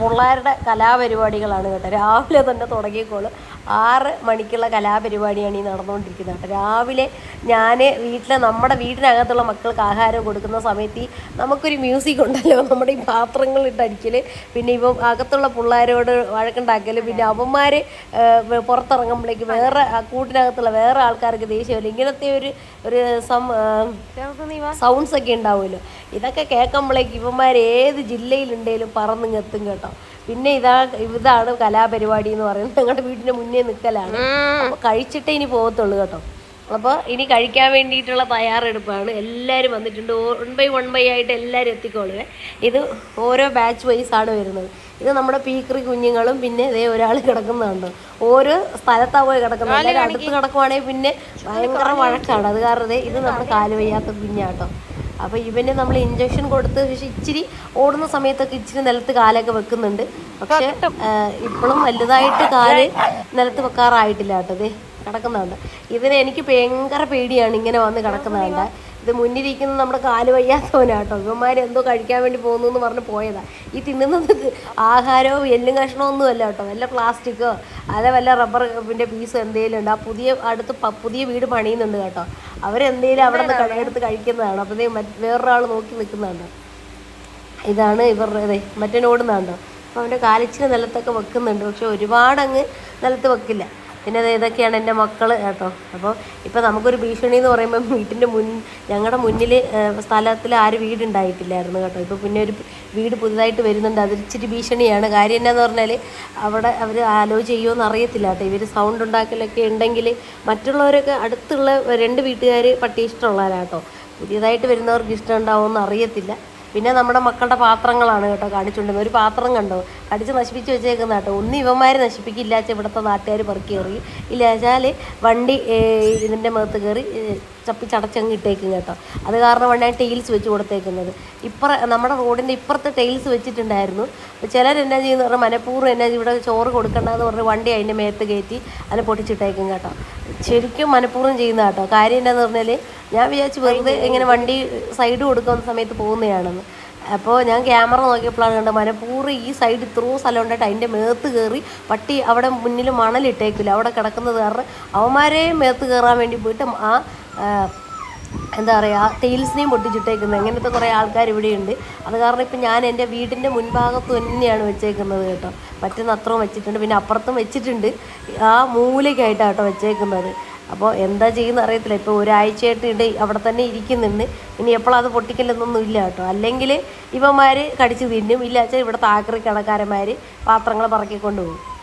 പിള്ളേരുടെ കലാപരിപാടികളാണ് കേട്ടോ. രാവിലെ തന്നെ തുടങ്ങിക്കോളും. ആറ് മണിക്കുള്ള കലാപരിപാടിയാണ് ഈ നടന്നുകൊണ്ടിരിക്കുന്നത് കേട്ടോ. രാവിലെ ഞാൻ വീട്ടിലെ നമ്മുടെ വീടിനകത്തുള്ള മക്കൾക്ക് ആഹാരം കൊടുക്കുന്ന സമയത്ത് ഈ നമുക്കൊരു മ്യൂസിക് ഉണ്ടല്ലോ നമ്മുടെ ഈ പാത്രങ്ങളിട്ടടിക്കൽ പിന്നെ ഇപ്പം അകത്തുള്ള പിള്ളേരോട് വഴക്കുണ്ടാക്കൽ പിന്നെ അവന്മാർ പുറത്തിറങ്ങുമ്പോഴേക്ക് വേറെ കൂട്ടിനകത്തുള്ള വേറെ ആൾക്കാർക്ക് ദേഷ്യമല്ല? ഇങ്ങനത്തെ ഒരു ഒരു സം സൗണ്ട്സ് ഒക്കെ ഉണ്ടാവുമല്ലോ. ഇതൊക്കെ കേൾക്കുമ്പോഴേക്ക് ഇവന്മാർ ഏത് ജില്ലയിലുണ്ടെങ്കിലും പറന്നിങ്ങെത്തും കേട്ടോ. പിന്നെ ഇതാ ഇതാണ് കലാപരിപാടി എന്ന് പറയുന്നത്. ഞങ്ങളുടെ വീടിന്റെ മുന്നേ നിൽക്കലാണ് അപ്പോൾ കഴിച്ചിട്ടേ ഇനി പോകത്തുള്ളൂ കേട്ടോ. അപ്പോൾ ഇനി കഴിക്കാൻ വേണ്ടിയിട്ടുള്ള തയ്യാറെടുപ്പാണ്. എല്ലാവരും വന്നിട്ടുണ്ട്. വൺ ബൈ വൺ ബൈ ആയിട്ട് എല്ലാവരും എത്തിക്കോളുവേ. ഇത് ഓരോ ബാച്ച് വൈസ് ആണ് വരുന്നത്. ഇത് നമ്മുടെ പീക്കറി കുഞ്ഞുങ്ങളും പിന്നെ ഇതേ ഒരാൾ കിടക്കുന്നുണ്ട് ഓരോ സ്ഥലത്താ പോയി കിടക്കുന്നത്. അടുത്ത് കിടക്കുവാണെങ്കിൽ പിന്നെ ഭയങ്കര വഴക്കാണ്. അത് കാരണം ഇത് നമ്മുടെ കാലുവയ്യാത്ത കുഞ്ഞാട്ടോ. അപ്പോൾ ഇവന് നമ്മൾ ഇഞ്ചക്ഷൻ കൊടുത്ത് പക്ഷെ ഇച്ചിരി ഓടുന്ന സമയത്തൊക്കെ ഇച്ചിരി നിലത്ത് കാലൊക്കെ വെക്കുന്നുണ്ട്. പക്ഷെ ഇപ്പോഴും വലുതായിട്ട് കാൽ നിലത്ത് വെക്കാറായിട്ടില്ല കേട്ടോ ദേ കിടക്കുന്നുണ്ട് ഇതിന് എനിക്ക് ഭയങ്കര പേടിയാണ് ഇങ്ങനെ വന്ന് കിടക്കുന്നതുണ്ട്. ഇത് മുന്നിരിക്കുന്ന നമ്മുടെ കാൽ വയ്യാത്തവനാട്ടോ. ഇവന്മാർ എന്തോ കഴിക്കാൻ വേണ്ടി പോകുന്നു എന്ന് പറഞ്ഞ് പോയതാ. ഈ തിന്നുന്നത് ആഹാരവും എല്ലും കഷ്ണമോ ഒന്നും അല്ല കേട്ടോ. വല്ല പ്ലാസ്റ്റിക്കോ അല്ല വല്ല റബ്ബർ പിന്നെ പീസോ എന്തെങ്കിലും ഉണ്ട്. ആ പുതിയ അടുത്ത് പുതിയ വീട് പണിയുന്നുണ്ട് കേട്ടോ. അവരെന്തെങ്കിലും അവിടെ നിന്ന് കടയെടുത്ത് കഴിക്കുന്നതാണ്. അപ്പോൾ വേറൊരാൾ നോക്കി നിൽക്കുന്നുണ്ട്. ഇതാണ് ഇവരുടെ മറ്റേ ഓടുന്നുണ്ടോ അപ്പോൾ അവന്റെ കാലിച്ചിന് നിലത്തൊക്കെ വെക്കുന്നുണ്ട്. പക്ഷെ ഒരുപാടങ്ങ് നിലത്ത് വെക്കില്ല. പിന്നെ ഇതൊക്കെയാണ് എന്റെ മക്കൾ കേട്ടോ. അപ്പോൾ ഇപ്പോൾ നമുക്കൊരു ഭീഷണി എന്ന് പറയുമ്പോൾ വീട്ടിന്റെ മുൻ ഞങ്ങളുടെ മുന്നിൽ സ്ഥലത്തിൽ ആരും വീടുണ്ടായിട്ടില്ലായിരുന്നു കേട്ടോ. ഇപ്പോൾ പിന്നെ ഒരു വീട് പുതുതായിട്ട് വരുന്നുണ്ട്. അത് ഭീഷണിയാണ്. കാര്യം എന്നാന്ന് പറഞ്ഞാൽ അവിടെ അവർ ആലോ ചെയ്യുമോ അറിയത്തില്ല കേട്ടോ. ഇവർ സൗണ്ട് ഉണ്ടാക്കലൊക്കെ ഉണ്ടെങ്കിൽ മറ്റുള്ളവരൊക്കെ അടുത്തുള്ള രണ്ട് വീട്ടുകാർ പട്ടി ഇഷ്ടമുള്ളവരാട്ടോ പുതിയതായിട്ട് വരുന്നവർക്ക് ഇഷ്ടം ഉണ്ടാവുമെന്ന് അറിയത്തില്ല. പിന്നെ നമ്മുടെ മക്കളുടെ പാത്രങ്ങളാണ് കേട്ടോ കാണിച്ചുകൊണ്ടിരുന്നത് ഒരു പാത്രം കണ്ടോ? കടിച്ച് നശിപ്പിച്ച് വെച്ചേക്കുന്ന കേട്ടോ. ഒന്നും ഇവന്മാർ നശിപ്പിക്കില്ല വെച്ചാൽ ഇവിടുത്തെ നാട്ടുകാർ പെറുക്കി കയറി ഇല്ല വെച്ചാൽ വണ്ടി ഇതിന്റെ മുഖത്ത് കയറി ചപ്പി ചടച്ചങ്ങ് ഇട്ടേക്കും കേട്ടോ. അത് കാരണം വേണ്ടാണ് ടൈൽസ് വെച്ച് കൊടുത്തേക്കുന്നത്. ഇപ്പുറ നമ്മുടെ റോഡിന്റെ ഇപ്പുറത്ത് ടൈൽസ് വെച്ചിട്ടുണ്ടായിരുന്നു. ചിലർ എന്നാ ചെയ്യുന്ന? പറഞ്ഞാൽ മനഃപൂർവം എന്നാ ഇവിടെ ചോറ് കൊടുക്കണ്ടെന്ന് പറഞ്ഞ് വണ്ടി അതിന്റെ മേത്ത് കയറ്റി അതിനെ പൊട്ടിച്ചിട്ടേക്കും കേട്ടോ. ശരിക്കും മനഃപൂർവം ചെയ്യുന്ന കേട്ടോ. കാര്യം എന്താണെന്ന് പറഞ്ഞാൽ ഞാൻ വിചാരിച്ചു വെറുതെ ഇങ്ങനെ വണ്ടി സൈഡ് കൊടുക്കുന്ന സമയത്ത് പോകുന്നതാണെന്ന്. അപ്പോൾ ഞാൻ ക്യാമറ നോക്കിയപ്പോഴാണ് കണ്ടത് മനഃപൂർവം ഈ സൈഡ് ഇത്രയും സ്ഥലം ഉണ്ടായിട്ട് അതിന്റെ മേത്ത് കയറി പട്ടി അവിടെ മുന്നിൽ മണലിട്ടേക്കില്ല. അവിടെ കിടക്കുന്നത് കാരണം അവന്മാരെ മേത്ത് കയറാൻ വേണ്ടി പോയിട്ട് ആ എന്താ പറയുക ടൈൽസിനെയും പൊട്ടിച്ചിട്ടേക്കുന്നത്. അങ്ങനത്തെ കുറേ ആൾക്കാർ ഇവിടെയുണ്ട്. അത് കാരണം ഇപ്പം ഞാൻ എന്റെ വീടിന്റെ മുൻഭാഗത്ത് തന്നെയാണ് വെച്ചേക്കുന്നത് കേട്ടോ. പറ്റുന്ന അത്രയും വെച്ചിട്ടുണ്ട്. പിന്നെ അപ്പുറത്തും വെച്ചിട്ടുണ്ട്. ആ മൂലയ്ക്കായിട്ടാണ് കേട്ടോ വെച്ചേക്കുന്നത്. അപ്പോൾ എന്താ ചെയ്യുന്ന അറിയത്തില്ല. ഇപ്പോൾ ഒരാഴ്ചയായിട്ട് ഇട അവിടെ തന്നെ ഇരിക്കുന്നുണ്ട് ഇനി എപ്പോഴും അത് പൊട്ടിക്കലെന്നൊന്നും ഇല്ല കേട്ടോ. അല്ലെങ്കിൽ ഇവന്മാർ കടിച്ച് തിന്നും. ഇല്ല വെച്ചാൽ ഇവിടുത്തെ ആക്രി കടക്കാരന്മാർ പാത്രങ്ങൾ പറക്കിക്കൊണ്ട് പോകും